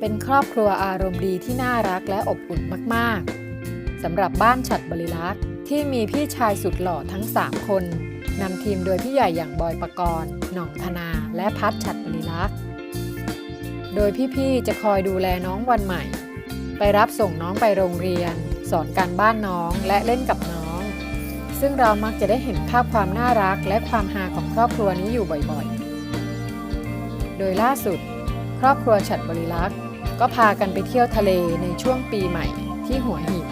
เป็นครอบครัวอารมณ์ดีที่น่ารักและอบอุ่นมากๆสำหรับบ้านฉัดบริลักษ์ที่มีพี่ชายสุดหล่อทั้ง 3 คนนำทีมโดยพี่ใหญ่อย่างบอยปกรณ์หน่องธนาและพัดฉัดบริลักษ์โดยพี่ๆจะคอยดูแลน้องวันใหม่ ไปรับส่งน้องไปโรงเรียน สอนการบ้านน้องและเล่นกับน้อง ซึ่งเรามักจะได้เห็นภาพความน่ารักและความฮาของครอบครัวนี้อยู่บ่อยๆ โดยล่าสุด ครอบครัวฉัดบริลักษ์ ก็พากันไปเที่ยวทะเลในช่วงปีใหม่ที่หัวหิน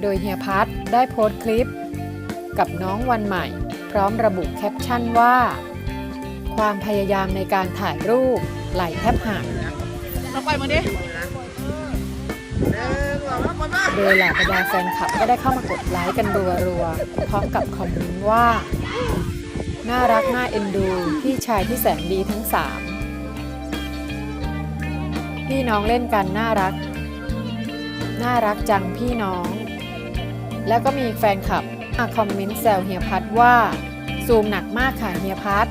โดยเฮียพัทได้โพสต์คลิป กับน้องวันใหม่ พร้อมระบุแคปชั่นว่า ความพยายามในการถ่ายรูปไหลแทบหักเราไปมาดิ โดยเหล่าบรรดาแฟนคลับก็ได้เข้ามากดไลค์กันรัวๆพร้อมกับคอมเมนต์ว่า น่ารักน่าเอ็นดู พี่ชายที่แสนดีทั้งสามพี่น้องเล่นกันน่ารัก น่ารักจังพี่น้อง แล้วก็มีแฟนคลับมาคอมเมนต์แซวเฮียพัทว่า ซูมหนักมากค่ะเฮียพัท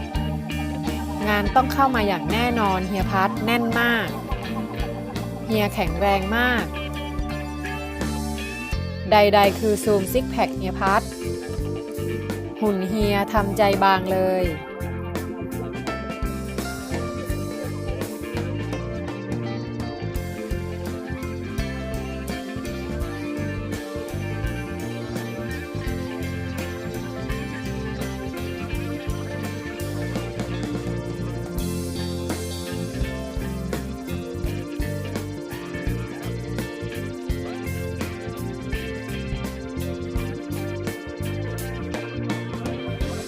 งานต้องเข้ามาอย่างแน่นอนเฮียพัทแน่นมาก เฮียแข็งแรงมาก ใดๆ คือซูมซิกแพคเฮียพัดหุ่นเฮียทำใจบางเลย